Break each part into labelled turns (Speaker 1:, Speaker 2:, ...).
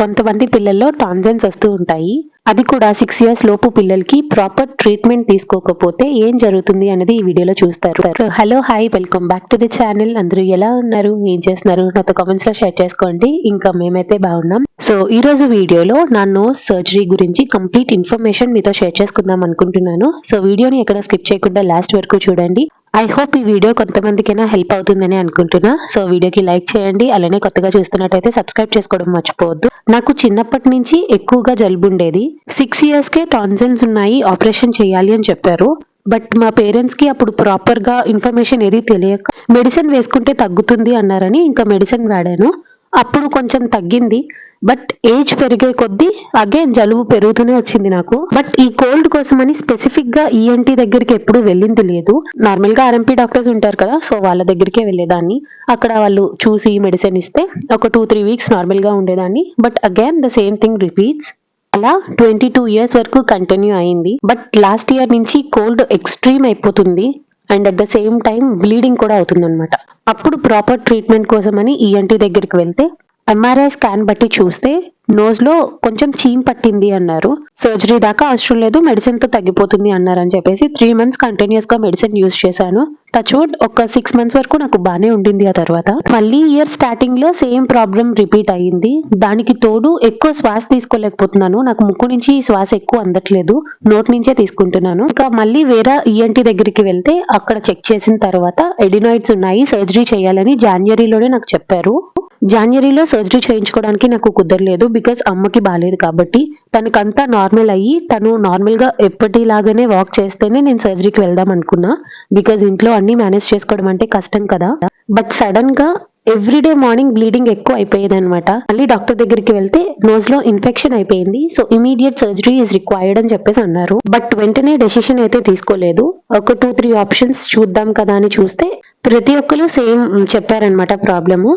Speaker 1: కొంతమంది పిల్లల్లో టాన్జన్స్ వస్తూ ఉంటాయి. అది కూడా సిక్స్ ఇయర్స్ లోపు పిల్లలకి ప్రాపర్ ట్రీట్మెంట్ తీసుకోకపోతే ఏం జరుగుతుంది అనేది ఈ వీడియోలో చూస్తారు. Hello hi welcome back to the channel అందరూ ఎలా ఉన్నారు? ఏం చేస్తున్నారు? నాతో కామెంట్స్లో షేర్ చేసుకోండి. ఇంకా మేమైతే బాగున్నాం. సో ఈ రోజు వీడియోలో నా నోస్ సర్జరీ గురించి కంప్లీట్ ఇన్ఫర్మేషన్ మీతో షేర్ చేసుకుందాం అనుకుంటున్నాను. సో వీడియోని ఎక్కడ స్కిప్ చేయకుండా లాస్ట్ వరకు చూడండి. ఐ హోప్ ఈ వీడియో కొంతమందికైనా హెల్ప్ అవుతుందని అనుకుంటున్నా. సో వీడియోకి లైక్ చేయండి. అలానే కొత్తగా చూస్తున్నట్టయితే సబ్స్క్రైబ్ చేసుకోవడం మర్చిపోవద్దు. నాకు చిన్నప్పటి నుంచి ఎక్కువగా జలుబు ఉండేది. సిక్స్ ఇయర్స్కే టాన్సన్స్ ఉన్నాయి. ఆపరేషన్ చేయాలి అని చెప్పారు. బట్ మా పేరెంట్స్కి అప్పుడు ప్రాపర్గా ఇన్ఫర్మేషన్ ఏది తెలియక మెడిసిన్ వేసుకుంటే తగ్గుతుంది అన్నారని ఇంకా మెడిసిన్ వాడాను. అప్పుడు కొంచెం తగ్గింది. బట్ ఏజ్ పెరిగే కొద్దీ అగైన్ జలుబు పెరుగుతూనే వచ్చింది నాకు. బట్ ఈ కోల్డ్ కోసమని స్పెసిఫిక్గా ఈఎన్టీ దగ్గరికి ఎప్పుడు వెళ్ళింది లేదు. నార్మల్గా ఆర్ఎంపీ డాక్టర్స్ ఉంటారు కదా సో వాళ్ళ దగ్గరికే వెళ్ళేదాన్ని. అక్కడ వాళ్ళు చూసి మెడిసిన్ ఇస్తే ఒక టూ త్రీ వీక్స్ నార్మల్గా ఉండేదాన్ని. But again the same thing repeats అలా ట్వంటీ టూ ఇయర్స్ వరకు కంటిన్యూ అయింది. బట్ లాస్ట్ ఇయర్ నుంచి కోల్డ్ ఎక్స్ట్రీమ్ అయిపోతుంది. And at the same time bleeding కూడా అవుతుంది అనమాట అప్పుడు ప్రాపర్ ట్రీట్మెంట్ కోసమని ఈఎన్టీ దగ్గరికి వెళ్తే ఎంఆర్ఐ స్కాన్ బట్టి చూస్తే నోజ్లో కొంచెం చీమ్ పట్టింది అన్నారు. సర్జరీ దాకా అవసరం లేదు మెడిసిన్తో తగ్గిపోతుంది అన్నారు అని చెప్పేసి త్రీ మంత్స్ కంటిన్యూస్గా మెడిసిన్ యూస్ చేశాను. టచ్ వుడ్ ఒక సిక్స్ మంత్స్ వరకు నాకు బాగానే ఉండింది ఆ తర్వాత. మళ్ళీ ఇయర్ స్టార్టింగ్లో సేమ్ ప్రాబ్లం రిపీట్ అయ్యింది. దానికి తోడు ఎక్కువ శ్వాస తీసుకోలేకపోతున్నాను. నాకు ముక్కు నుంచి శ్వాస ఎక్కువ అందట్లేదు. నోట్ నుంచే తీసుకుంటున్నాను. ఇంకా మళ్ళీ వేరే ఈఎన్టీ దగ్గరికి వెళ్తే అక్కడ చెక్ చేసిన తర్వాత ఎడినాయిడ్స్ ఉన్నాయి సర్జరీ చేయాలని జాన్వరిలోనే నాకు చెప్పారు. జాన్వరిలో సర్జరీ చేయించుకోవడానికి నాకు కుదరలేదు బికాస్ అమ్మకి బాగాలేదు కాబట్టి తనకంతా నార్మల్ అయ్యి తను నార్మల్గా ఎప్పటిలాగానే వాక్ చేస్తేనే నేను సర్జరీకి వెళ్దాం అనుకున్నా బికాజ్ ఇంట్లో అన్ని మేనేజ్ చేసుకోవడం అంటే కష్టం కదా. బట్ సడన్గా ఎవ్రీడే మార్నింగ్ బ్లీడింగ్ ఎక్కువ అయిపోయేది అనమాట మళ్ళీ డాక్టర్ దగ్గరికి వెళ్తే నోజ్లో ఇన్ఫెక్షన్ అయిపోయింది. So immediate surgery is required అని చెప్పేసి అన్నారు. బట్ వెంటనే డెసిషన్ అయితే తీసుకోలేదు. ఒక టూ త్రీ ఆప్షన్స్ చూద్దాం కదా అని చూస్తే ప్రతి ఒక్కరు సేమ్ చెప్పారనమాట ప్రాబ్లము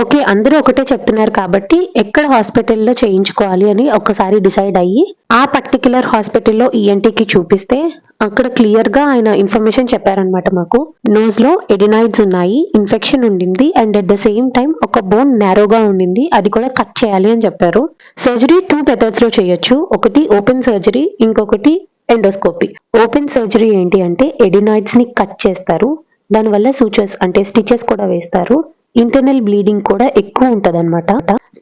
Speaker 1: ఓకే అందరూ ఒకటే చెప్తున్నారు కాబట్టి ఎక్కడ హాస్పిటల్లో చేయించుకోవాలి అని ఒకసారి డిసైడ్ అయ్యి ఆ పర్టికులర్ హాస్పిటల్లో ఈఎన్టీకి చూపిస్తే అక్కడ క్లియర్గా ఆయన ఇన్ఫర్మేషన్ చెప్పారనమాట మాకు. నోస్లో ఎడినాయిడ్స్ ఉన్నాయి ఇన్ఫెక్షన్ ఉండింది and at the same time ఒక బోన్ నేరోగా ఉండింది అది కూడా కట్ చేయాలి అని చెప్పారు. సర్జరీ టూ మెథడ్స్లో చేయొచ్చు ఒకటి ఓపెన్ సర్జరీ ఇంకొకటి ఎండోస్కోపీ. ఓపెన్ సర్జరీ ఏంటి అంటే ఎడినాయిడ్స్ని కట్ చేస్తారు దానివల్ల సూచర్స్ అంటే స్టిచెస్ కూడా వేస్తారు ఇంటర్నల్ బ్లీడింగ్ కూడా ఎక్కువ ఉంటది అనమాట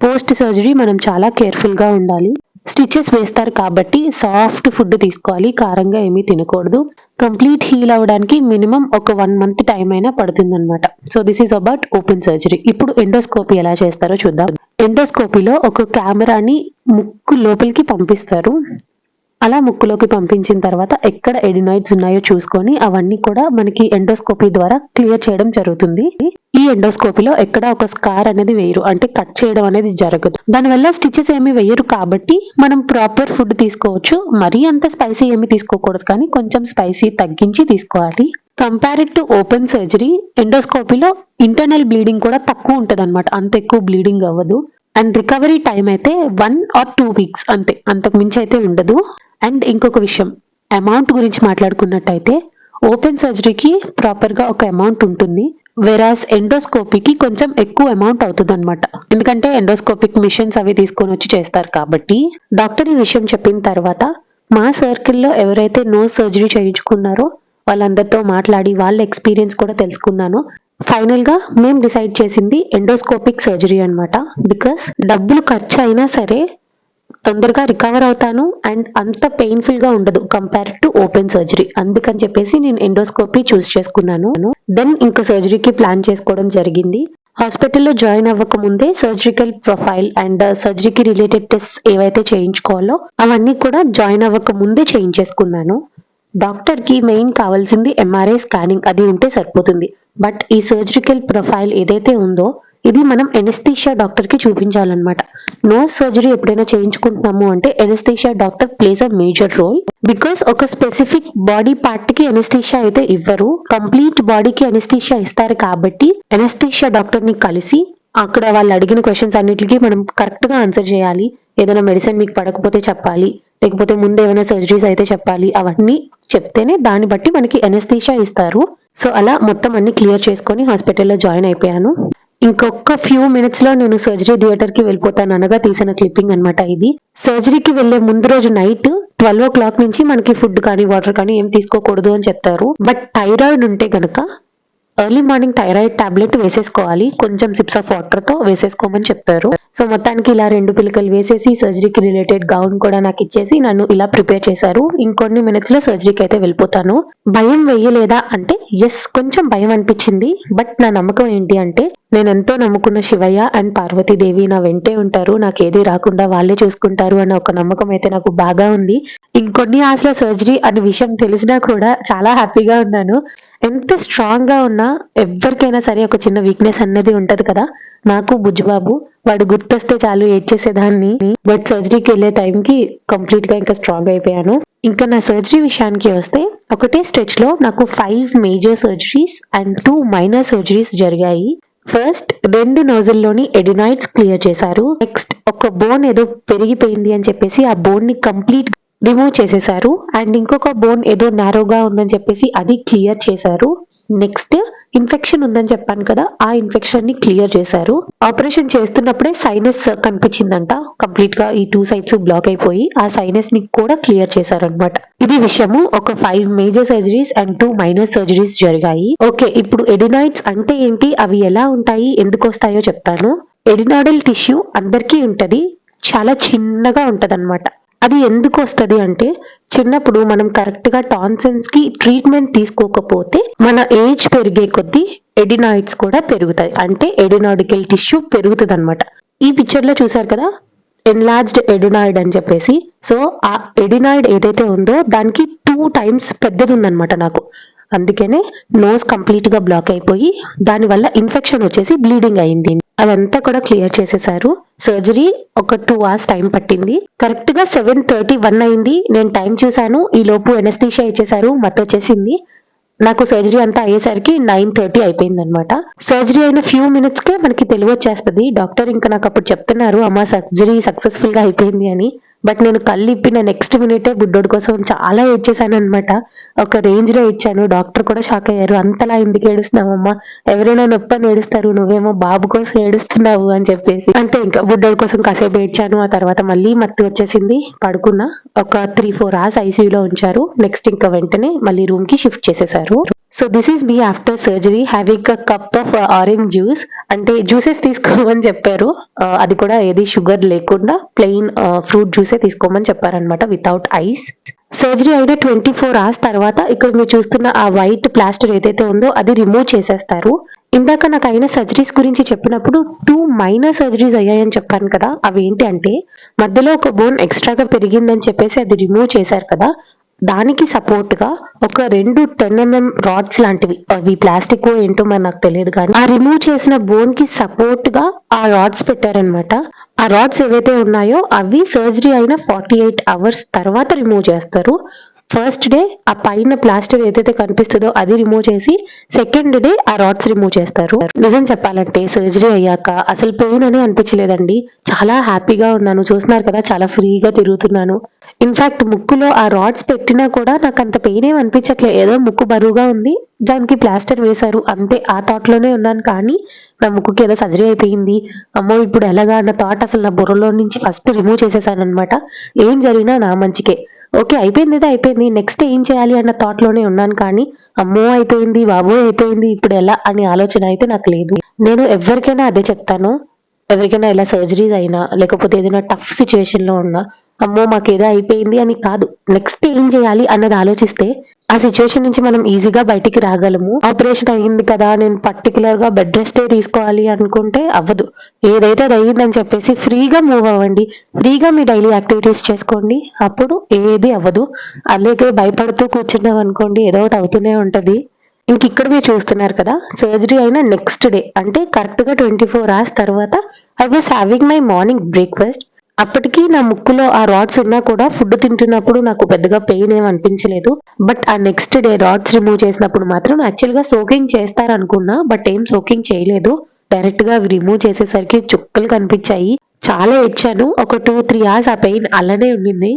Speaker 1: పోస్ట్ సర్జరీ మనం చాలా కేర్ఫుల్గా ఉండాలి. స్టిచెస్ వేస్తారు కాబట్టి సాఫ్ట్ ఫుడ్ తీసుకోవాలి కారంగా ఏమీ తినకూడదు. కంప్లీట్ హీల్ అవ్వడానికి మినిమం ఒక వన్ మంత్ టైం అయినా పడుతుంది అనమాట so this is about open surgery. ఇప్పుడు ఎండోస్కోపీ ఎలా చేస్తారో చూద్దాం. ఎండోస్కోపీలో ఒక కెమెరాని ముక్కు లోపలికి పంపిస్తారు. అలా ముక్కులోకి పంపించిన తర్వాత ఎక్కడ ఎడినాయిడ్స్ ఉన్నాయో చూసుకొని అవన్నీ కూడా మనకి ఎండోస్కోపీ ద్వారా క్లియర్ చేయడం జరుగుతుంది. ఈ ఎండోస్కోపీలో ఎక్కడ ఒక స్కార్ అనేది వేయరు అంటే కట్ చేయడం అనేది జరగదు. దానివల్ల స్టిచెస్ ఏమి వేయరు కాబట్టి మనం ప్రాపర్ ఫుడ్ తీసుకోవచ్చు. మరీ అంత స్పైసీ ఏమి తీసుకోకూడదు కానీ కొంచెం స్పైసీ తగ్గించి తీసుకోవాలి. కంపేర్డ్ టు ఓపెన్ సర్జరీ ఎండోస్కోపీలో ఇంటర్నల్ బ్లీడింగ్ కూడా తక్కువ ఉంటుంది అనమాట అంత ఎక్కువ బ్లీడింగ్ అవ్వదు. అండ్ రికవరీ టైం అయితే వన్ ఆర్ టూ వీక్స్ అంతే. అంతకు మించి అయితే ఉండదు. అండ్ ఇంకొక విషయం అమౌంట్ గురించి మాట్లాడుకున్నట్టయితే ఓపెన్ సర్జరీకి ప్రాపర్గా ఒక అమౌంట్ ఉంటుంది వెరాస్ ఎండోస్కోపీకి కొంచెం ఎక్కువ అమౌంట్ అవుతుంది అనమాట ఎందుకంటే ఎండోస్కోపిక్ మిషన్స్ అవి తీసుకొని వచ్చి చేస్తారు కాబట్టి డాక్టర్ ఈ విషయం చెప్పిన తర్వాత మా సర్కిల్లో ఎవరైతే నో సర్జరీ చేయించుకున్నారో వాళ్ళందరితో మాట్లాడి వాళ్ళ ఎక్స్పీరియన్స్ కూడా తెలుసుకున్నాను. ఫైనల్గా మేము డిసైడ్ చేసింది ఎండోస్కోపిక్ సర్జరీ అనమాట బికాస్ డబ్బులు ఖర్చు అయినా సరే తొందరగా రికవర్ అవుతాను అండ్ అంత పెయిన్ఫుల్గా ఉండదు కంపేర్ టు ఓపెన్ సర్జరీ అందుకని చెప్పేసి నేను ఎండోస్కోపీ చూస్ చేసుకున్నాను. దెన్ ఇంకా సర్జరీకి ప్లాన్ చేసుకోవడం జరిగింది. హాస్పిటల్లో జాయిన్ అవ్వక ముందే సర్జికల్ ప్రొఫైల్ అండ్ సర్జరీకి రిలేటెడ్ టెస్ట్ ఏవైతే చేయించుకోవాలో అవన్నీ కూడా జాయిన్ అవ్వక ముందే చేయించేసుకున్నాను. డాక్టర్కి మెయిన్ కావాల్సింది ఎంఆర్ఐ స్కానింగ్ అది ఉంటే సరిపోతుంది. బట్ ఈ సర్జికల్ ప్రొఫైల్ ఏదైతే ఉందో ఇది మనం ఎనస్థీషియా డాక్టర్కి చూపించాలన్నమాట. నోస్ సర్జరీ ఎప్పుడైనా చేయించుకుంటున్నాము అంటే anaesthesia doctor plays a major role because ఒక స్పెసిఫిక్ బాడీ పార్ట్కి ఎనస్థీషియా అయితే ఇవ్వరు. కంప్లీట్ బాడీకి ఎనెస్థీషియా ఇస్తారు కాబట్టి ఎనెస్థీషియా డాక్టర్ని కలిసి అక్కడ వాళ్ళు అడిగిన క్వశ్చన్స్ అన్నిటికీ మనం కరెక్ట్గా ఆన్సర్ చేయాలి. ఏదైనా మెడిసిన్ మీకు పడకపోతే చెప్పాలి. లేకపోతే ముందు ఏమైనా సర్జరీస్ అయితే చెప్పాలి. అవన్నీ చెప్తేనే దాన్ని బట్టి మనకి ఎనస్థీషియా ఇస్తారు. సో అలా మొత్తం అన్ని క్లియర్ చేసుకొని హాస్పిటల్లో జాయిన్ అయిపోయాను. ఇంకొక ఫ్యూ మినిట్స్లో నేను సర్జరీ థియేటర్కి వెళ్ళిపోతాను అనగా తీసిన క్లిప్పింగ్ అనమాట ఇది. సర్జరీకి వెళ్ళే ముందు రోజు నైట్ ట్వెల్వ్ ఓ క్లాక్ నుంచి మనకి ఫుడ్ కానీ వాటర్ కానీ ఏం తీసుకోకూడదు అని చెప్తారు. బట్ థైరాయిడ్ ఉంటే గనక ఎర్లీ మార్నింగ్ థైరాయిడ్ టాబ్లెట్ వేసేసుకోవాలి. కొంచెం సిప్స్ ఆఫ్ వాటర్తో వేసేసుకోమని చెప్పారు. సో మొత్తానికి ఇలా రెండు పిలకలు వేసేసి సర్జరీకి రిలేటెడ్ గౌన్ కూడా నాకు ఇచ్చేసి నన్ను ఇలా ప్రిపేర్ చేశారు. ఇంకొన్ని మినిట్స్లో సర్జరీకి అయితే వెళ్ళిపోతాను. భయం వేయలేదా అంటే ఎస్ కొంచెం భయం అనిపించింది. బట్ నా నమ్మకం ఏంటి అంటే నేను ఎంతో నమ్ముకున్న శివయ్య అండ్ పార్వతీదేవి నా వెంటే ఉంటారు. నాకు ఏది రాకుండా వాళ్ళే చూసుకుంటారు అన్న ఒక నమ్మకం అయితే నాకు బాగా ఉంది. ఇంకొన్ని ఆశల సర్జరీ అనే విషయం తెలిసినా కూడా చాలా హ్యాపీగా ఉన్నాను. ఎంత స్ట్రాంగ్గా ఉన్నా ఎవరికైనా సరే ఒక చిన్న వీక్నెస్ అనేది ఉంటది కదా. నాకు బుజ్జుబాబు వాడు గుర్తొస్తే చాలు ఏడ్చేసేదాన్ని. బట్ సర్జరీకి వెళ్ళే టైంకి కంప్లీట్గా ఇంకా స్ట్రాంగ్ అయిపోయాను. ఇంకా నా సర్జరీ విషయానికి వస్తే ఒకటే స్టెచ్లో నాకు five major surgeries and two minor surgeries జరిగాయి. ఫస్ట్ రెండు నోజుల్లోని ఎడినాయిడ్స్ క్లియర్ చేశారు. నెక్స్ట్ ఒక బోన్ ఏదో పెరిగిపోయింది అని చెప్పేసి ఆ బోన్ని కంప్లీట్ రిమూవ్ చేసేసారు. అండ్ ఇంకొక బోన్ ఏదో నారోగా ఉందని చెప్పేసి అది క్లియర్ చేశారు. నెక్స్ట్ ఇన్ఫెక్షన్ ఉందని చెప్పాను కదా ఆ ఇన్ఫెక్షన్ని క్లియర్ చేశారు. ఆపరేషన్ చేస్తున్నప్పుడే సైనస్ కనిపించిందంట. కంప్లీట్గా ఈ టూ సైడ్స్ బ్లాక్ అయిపోయి ఆ సైనస్ని కూడా క్లియర్ చేశారనమాట ఇది విషయము ఒక five major surgeries and two minor surgeries జరిగాయి. ఓకే ఇప్పుడు ఎడినాయిడ్స్ అంటే ఏంటి? అవి ఎలా ఉంటాయి? ఎందుకు వస్తాయో చెప్తాను. ఎడినాడల్ టిష్యూ అందరికీ ఉంటది. చాలా చిన్నగా ఉంటదన్నమాట. అది ఎందుకు వస్తుంది అంటే చిన్నప్పుడు మనం కరెక్ట్గా టాన్సెన్స్కి ట్రీట్మెంట్ తీసుకోకపోతే మన ఏజ్ పెరిగే కొద్దీ ఎడినాయిడ్స్ కూడా పెరుగుతాయి. అంటే ఎడినాడికల్ టిష్యూ పెరుగుతుంది అనమాట ఈ పిక్చర్లో చూసారు కదా? ఎన్లార్జ్డ్ ఎడినాయిడ్ అని చెప్పేసి. సో ఆ ఎడినాయిడ్ ఏదైతే ఉందో దానికి టూ టైమ్స్ పెద్దది ఉందన్నమాట నాకు. అందుకనే నోస్ కంప్లీట్గా బ్లాక్ అయిపోయి దానివల్ల ఇన్ఫెక్షన్ వచ్చేసి బ్లీడింగ్ అయింది. అదంతా కూడా క్లియర్ చేసేసారు. సర్జరీ ఒక టూ అవర్స్ టైం పట్టింది. కరెక్ట్గా సెవెన్ థర్టీ వన్ అయింది. నేను టైం చూసాను ఈ లోపు ఎనస్థీషియా ఇచ్చేసారు మత్తు వచ్చేసింది. నాకు సర్జరీ అంతా అయ్యేసరికి నైన్ థర్టీ అయిపోయింది అనమాట సర్జరీ అయిన ఫ్యూ మినిట్స్ కే మనకి తెలివి వచ్చేస్తుంది డాక్టర్ ఇంకా నాకు అప్పుడు చెప్తున్నారు అమ్మ సర్జరీ సక్సెస్ఫుల్గా అయిపోయింది అని. బట్ నేను కళ్ళు ఇప్పిన నెక్స్ట్ మినిటే బుడ్డోడి కోసం చాలా ఏడ్చేసాను అనమాట ఒక రేంజ్లో ఇచ్చాను. డాక్టర్ కూడా షాక్ అయ్యారు. అంతలా ఎందుకు ఏడుస్తున్నావమ్మా? ఎవరైనా నొప్పని ఏడుస్తారు. నువ్వేమో బాబు కోసం ఏడుస్తున్నావు అని చెప్పేసి. అంటే ఇంకా బుడ్డోడి కోసం కాసేపు ఏడ్చాను ఆ తర్వాత మళ్ళీ మత్తు వచ్చేసింది. పడుకున్నా. ఒక త్రీ ఫోర్ అవర్స్ ఐసీయూలో ఉంచారు. నెక్స్ట్ ఇంకా వెంటనే మళ్ళీ రూమ్కి షిఫ్ట్ చేసేసారు. So this is me after surgery having a cup of orange juice అంటే జ్యూసెస్ తీసుకోమని చెప్పారు. Uh, అది కూడా ఏది షుగర్ లేకుండా ప్లెయిన్ ఫ్రూట్ జ్యూసే తీసుకోమని చెప్పారనమాట వితౌట్ ఐస్ సర్జరీ అయిన ట్వంటీ ఫోర్ అవర్స్ తర్వాత ఇక్కడ మీరు చూస్తున్న ఆ వైట్ ప్లాస్టర్ ఏదైతే ఉందో అది రిమూవ్ చేసేస్తారు. ఇందాక నాకు అయిన సర్జరీస్ గురించి చెప్పినప్పుడు టూ మైనర్ సర్జరీస్ అయ్యాయని చెప్పాను కదా అవి ఏంటి అంటే మధ్యలో ఒక బోన్ ఎక్స్ట్రాగా పెరిగిందని చెప్పేసి అది రిమూవ్ చేశారు కదా దానికి సపోర్ట్గా ఒక రెండు టెన్ ఎంఎం రాడ్స్ లాంటివి. అవి ప్లాస్టిక్ ఏంటో మరి నాకు తెలియదు కానీ ఆ రిమూవ్ చేసిన బోన్కి సపోర్ట్గా ఆ రాడ్స్ పెట్టారనమాట ఆ రాడ్స్ ఏవైతే ఉన్నాయో అవి సర్జరీ అయిన ఫార్టీ ఎయిట్ అవర్స్ తర్వాత రిమూవ్ చేస్తారు. ఫస్ట్ డే ఆ పైన ప్లాస్టర్ ఏదైతే కనిపిస్తుందో అది రిమూవ్ చేసి సెకండ్ డే ఆ రాడ్స్ రిమూవ్ చేస్తారు. నిజం చెప్పాలంటే సర్జరీ అయ్యాక అసలు పెయిన్ అని అనిపించలేదండి. చాలా హ్యాపీగా ఉన్నాను. చూస్తున్నారు కదా చాలా ఫ్రీగా తిరుగుతున్నాను. ఇన్ఫాక్ట్ ముక్కులో ఆ రాడ్స్ పెట్టినా కూడా నాకు అంత పెయిన్ ఏం అనిపించట్లేదు ఏదో ముక్కు బరువుగా ఉంది. దానికి ప్లాస్టర్ వేశారు. అంతే ఆ థాట్లోనే ఉన్నాను. కానీ నా ముక్కుకి ఏదో సర్జరీ అయిపోయింది. అమ్మో ఇప్పుడు ఎలాగా అన్న థాట్ అసలు నా బుర్రలో నుంచి ఫస్ట్ రిమూవ్ చేసేసాను అనమాట ఏం జరిగినా నా మంచికే. ఓకే అయిపోయింది అయితే అయిపోయింది. నెక్స్ట్ ఏం చేయాలి అన్న థాట్లోనే ఉన్నాను. కానీ అమ్మో అయిపోయింది బాబో అయిపోయింది ఇప్పుడు ఎలా అనే ఆలోచన అయితే నాకు లేదు. నేను ఎవరికైనా అదే చెప్తాను. ఎవరికైనా ఇలా సర్జరీస్ అయినా లేకపోతే ఏదైనా టఫ్ సిచ్యువేషన్లో ఉన్నా అమ్మో మాకేదో అయిపోయింది అని కాదు. నెక్స్ట్ ఏం చేయాలి అన్నది ఆలోచిస్తే ఆ సిచ్యువేషన్ నుంచి మనం ఈజీగా బయటికి రాగలము. ఆపరేషన్ అయ్యింది కదా నేను పర్టికులర్గా బెడ్ రెస్టే తీసుకోవాలి అనుకుంటే అవ్వదు. ఏదైతే అది అయ్యిందని చెప్పేసి ఫ్రీగా మూవ్ అవ్వండి. ఫ్రీగా మీ డైలీ యాక్టివిటీస్ చేసుకోండి. అప్పుడు ఏది అవ్వదు. అలాగే భయపడుతూ కూర్చున్నాం అనుకోండి ఏదో ఒకటి అవుతూనే ఉంటది. ఇంక ఇక్కడ మీరు చూస్తున్నారు కదా సర్జరీ అయిన నెక్స్ట్ డే అంటే కరెక్ట్గా ట్వంటీ ఫోర్ అవర్స్ తర్వాత I was having my morning breakfast అప్పటికి నా ముక్కులో ఆ రాడ్స్ ఉన్నా కూడా ఫుడ్ తింటున్నప్పుడు నాకు పెద్దగా పెయిన్ ఏం అనిపించలేదు. బట్ ఆ నెక్స్ట్ డే రాడ్స్ రిమూవ్ చేసినప్పుడు మాత్రం యాక్చువల్గా సోకింగ్ చేస్తారనుకున్నా బట్ ఏం సోకింగ్ చేయలేదు. డైరెక్ట్గా అవి రిమూవ్ చేసేసరికి చుక్కలు కనిపించాయి. చాలా ఇచ్చాను ఒక టూ త్రీ అవర్స్ ఆ పెయిన్ అలానే ఉండింది.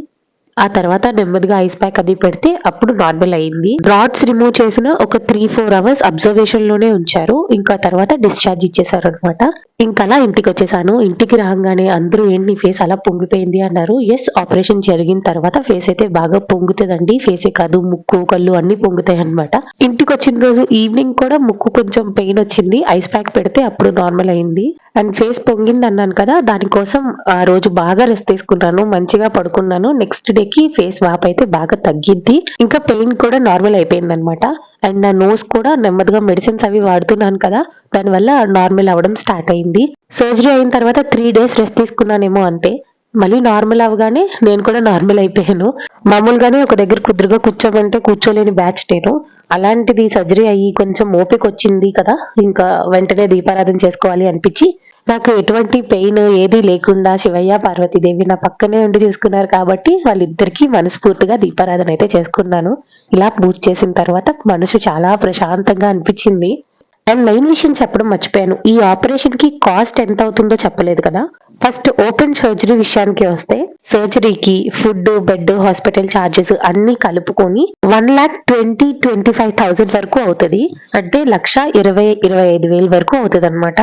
Speaker 1: ఆ తర్వాత నెమ్మదిగా ఐస్ ప్యాక్ అది పెడితే అప్పుడు నార్మల్ అయింది. డ్రాట్స్ రిమూవ్ చేసిన ఒక త్రీ ఫోర్ అవర్స్ అబ్జర్వేషన్లోనే ఉంచారు. ఇంకా తర్వాత డిశ్చార్జ్ ఇచ్చేసారు అనమాట అలా ఇంటికి వచ్చేసాను ఇంటికి రాగానే అందరూ ఏంటి ఫేస్ అలా పొంగిపోయింది? అన్నారు. ఎస్ ఆపరేషన్ జరిగిన తర్వాత ఫేస్ అయితే బాగా పొంగుతుందండి. ఫేసే కాదు ముక్కు కళ్ళు అన్ని పొంగుతాయి అనమాట ఇంటికి వచ్చిన రోజు ఈవినింగ్ కూడా ముక్కు కొంచెం పెయిన్ వచ్చింది. ఐస్ ప్యాక్ పెడితే అప్పుడు నార్మల్ అయింది. అండ్ ఫేస్ పొంగింది అన్నాను కదా దానికోసం ఆ రోజు బాగా రెస్ట్ తీసుకున్నాను. మంచిగా పడుకున్నాను. నెక్స్ట్ డేకి ఫేస్ వాప్ అయితే బాగా తగ్గిద్ది. ఇంకా పెయిన్ కూడా నార్మల్ అయిపోయింది అనమాట అండ్ నా నోస్ కూడా నెమ్మదిగా మెడిసిన్స్ అవి వాడుతున్నాను కదా దానివల్ల నార్మల్ అవ్వడం స్టార్ట్ అయింది. సర్జరీ అయిన తర్వాత త్రీ డేస్ రెస్ట్ తీసుకున్నానేమో అంతే. మళ్ళీ నార్మల్ అవగానే నేను కూడా నార్మల్ అయిపోయాను. మామూలుగానే ఒక దగ్గర కుదురుగా కూర్చోమంటే కూర్చోలేని బ్యాచ్ నేను. అలాంటిది సర్జరీ అయ్యి కొంచెం ఓపిక వచ్చింది కదా ఇంకా వెంటనే దీపారాధన చేసుకోవాలి అనిపించి నాకు ఎటువంటి పెయిన్ ఏది లేకుండా శివయ్య పార్వతీదేవి నా పక్కనే ఉండి చూసుకున్నారు కాబట్టి వాళ్ళిద్దరికీ మనస్ఫూర్తిగా దీపారాధన అయితే చేసుకున్నాను. ఇలా పూజ చేసిన తర్వాత మనసు చాలా ప్రశాంతంగా అనిపించింది. అండ్ మెయిన్ విషయం చెప్పడం మర్చిపోయాను. ఈ ఆపరేషన్కి కాస్ట్ ఎంత అవుతుందో చెప్పలేదు కదా? ఫస్ట్ ఓపెన్ సర్జరీ విషయానికి వస్తే సర్జరీకి ఫుడ్ బెడ్ హాస్పిటల్ చార్జెస్ అన్ని కలుపుకొని one lakh twenty twenty five thousand వరకు అవుతుంది. అంటే లక్ష ఇరవై ఇరవై ఐదు వేలు వరకు అవుతుంది అనమాట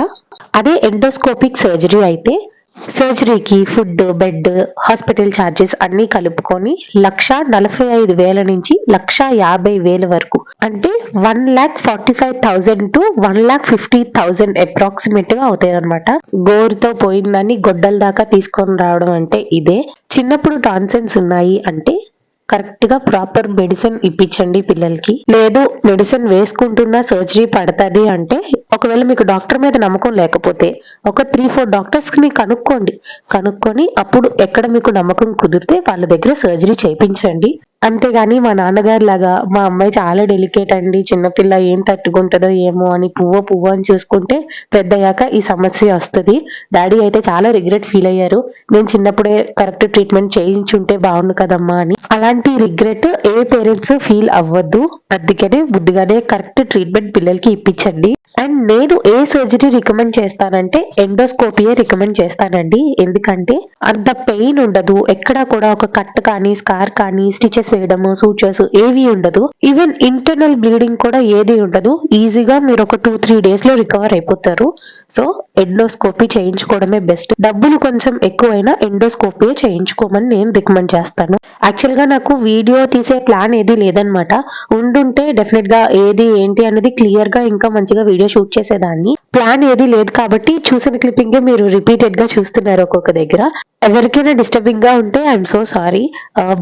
Speaker 1: అదే ఎండోస్కోపిక్ సర్జరీ అయితే సర్జరీకి ఫుడ్ బెడ్ హాస్పిటల్ ఛార్జెస్ అన్ని కలుపుకొని లక్ష నలభై ఐదు వేల నుంచి లక్ష యాభై వేల వరకు. అంటే one lakh forty five thousand to one lakh fifty thousand అప్రాక్సిమేట్గా అవుతాయి అనమాట గోరుతో పోయిందని గొడ్డల దాకా తీసుకొని రావడం అంటే ఇదే. చిన్నప్పుడు టాన్సెన్స్ ఉన్నాయి అంటే కరెక్ట్గా ప్రాపర్ మెడిసిన్ ఇప్పించండి పిల్లలకి. లేదు మెడిసిన్ వేసుకుంటున్నా సర్జరీ పడుతుంది అంటే ఒకవేళ మీకు డాక్టర్ మీద నమ్మకం లేకపోతే ఒక త్రీ ఫోర్ డాక్టర్స్ని కనుక్కోండి. కనుక్కొని అప్పుడు ఎక్కడ మీకు నమ్మకం కుదిరితే వాళ్ళ దగ్గర సర్జరీ చేయించండి. అంతేగాని మా నాన్నగారు లాగా మా అమ్మాయి చాలా డెలికేట్ అండి. చిన్నపిల్ల ఏం తట్టుకుంటుందో ఏమో అని పువ్వు పువ్వు అని చూసుకుంటే పెద్దయ్యాక ఈ సమస్య వస్తుంది. డాడీ అయితే చాలా రిగ్రెట్ ఫీల్ అయ్యారు. నేను చిన్నప్పుడే కరెక్ట్ ట్రీట్మెంట్ చేయించుంటే బాగుండు కదమ్మా అని. అలాంటి రిగ్రెట్ ఏ పేరెంట్స్ ఫీల్ అవ్వద్దు. అందుకనే ముందుగానే కరెక్ట్ ట్రీట్మెంట్ పిల్లలకి ఇప్పించండి. అండ్ నేను ఏ సర్జరీ రికమెండ్ చేస్తానంటే ఎండోస్కోపియే రికమెండ్ చేస్తానండి. ఎందుకంటే అంత పెయిన్ ఉండదు. ఎక్కడా కూడా ఒక కట్ కానీ స్కార్ కానీ స్టిచెస్ వేయడము సూచర్స్ ఏవి ఉండదు. ఈవెన్ ఇంటర్నల్ బ్లీడింగ్ కూడా ఏది ఉండదు. ఈజీగా మీరు ఒక టూ త్రీ డేస్లో రికవర్ అయిపోతారు. సో ఎండోస్కోపీ చేయించుకోవడమే బెస్ట్ డబ్బులు కొంచెం ఎక్కువైనా ఎండోస్కోపీ చేయించుకోమని నేను రికమెండ్ చేస్తాను. యాక్చువల్గా నాకు వీడియో తీసే ప్లాన్ ఏది లేదనమాట ఉండుంటే డెఫినెట్గా ఏది ఏంటి అనేది క్లియర్గా ఇంకా మంచిగా వీడియో షూట్ చేసేదాన్ని. ప్లాన్ ఏది లేదు కాబట్టి చూసిన క్లిప్పింగ్ మీరు రిపీటెడ్గా చూస్తున్నారు ఒక్కొక్క దగ్గర. ఎవరికైనా డిస్టర్బింగ్గా ఉంటే ఐఎమ్ సో సారీ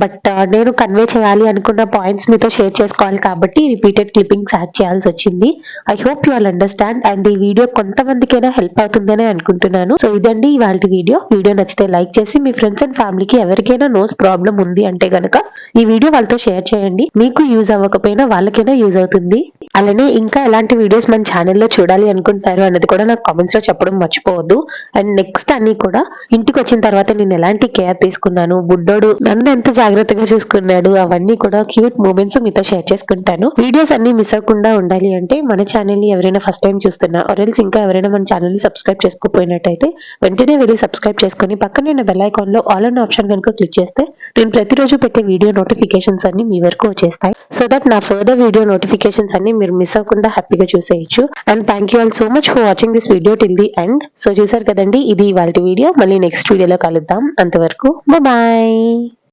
Speaker 1: బట్ నేను కన్వే చేయాలి అనుకున్న పాయింట్స్ మీతో షేర్ చేసుకోవాలి కాబట్టి రిపీటెడ్ క్లిప్పింగ్స్ యాడ్ చేయాల్సి వచ్చింది. I hope you all understand and ఈ వీడియో కొంతమందికైనా హెల్ప్ అవుతుందని అనుకుంటున్నాను. సో ఇదండి ఇవాళ వీడియో వీడియో నచ్చితే లైక్ చేసి మీ ఫ్రెండ్స్ అండ్ ఫ్యామిలీకి ఎవరికైనా నోస్ ప్రాబ్లం ఉంది అంటే గనక ఈ వీడియో వాళ్ళతో షేర్ చేయండి. మీకు యూజ్ అవ్వకపోయినా వాళ్ళకైనా యూజ్ అవుతుంది. అలానే ఇంకా ఎలాంటి వీడియోస్ మన ఛానల్లో చూడాలి అనుకుంటారు అన్నది కూడా నాకు కామెంట్స్లో చెప్పడం మర్చిపోవద్దు. అండ్ నెక్స్ట్ అన్ని కూడా ఇంటికి వచ్చిన తర్వాత నేను ఎలాంటి కేర్ తీసుకున్నాను? బుడ్డోడు నన్ను ఎంత జాగ్రత్తగా చూసుకున్నాడు? అవన్నీ కూడా క్యూట్ మూమెంట్స్ మీతో షేర్ చేసుకుంటాను. వీడియోస్ అన్ని మిస్ అవ్వకుండా ఉండాలి అంటే మన ఛానల్ని ఎవరైనా ఫస్ట్ టైం చూస్తున్నా ఆర్ఎల్స్ ఇంకా ఎవరైనా మన ఛానల్ని సబ్స్క్రైబ్ చేసుకోకపోయినట్టయితే వెంటనే వెళ్ళి సబ్స్క్రైబ్ చేసుకుని పక్కన ఉన్న బెల్ ఐకాన్లో ఆల్ అన్ ఆప్షన్ కనుక క్లిక్ చేస్తే నేను ప్రతిరోజు పెట్టే వీడియో నోటిఫికేషన్స్ అన్ని మీ వరకు వచ్చేస్తాయి. సో దట్ నా ఫర్దర్ వీడియో నోటిఫికేషన్స్ అన్ని మీరు మిస్ అవ్వకుండా హ్యాపీగా చూసేయచ్చు. And thank you all so much for watching this video till the end so చూసారు కదండి ఇది వాళ్ళ వీడియో మళ్ళీ నెక్స్ట్ వీడియోలో కలుద్దాం. అంతవరకు బాయ్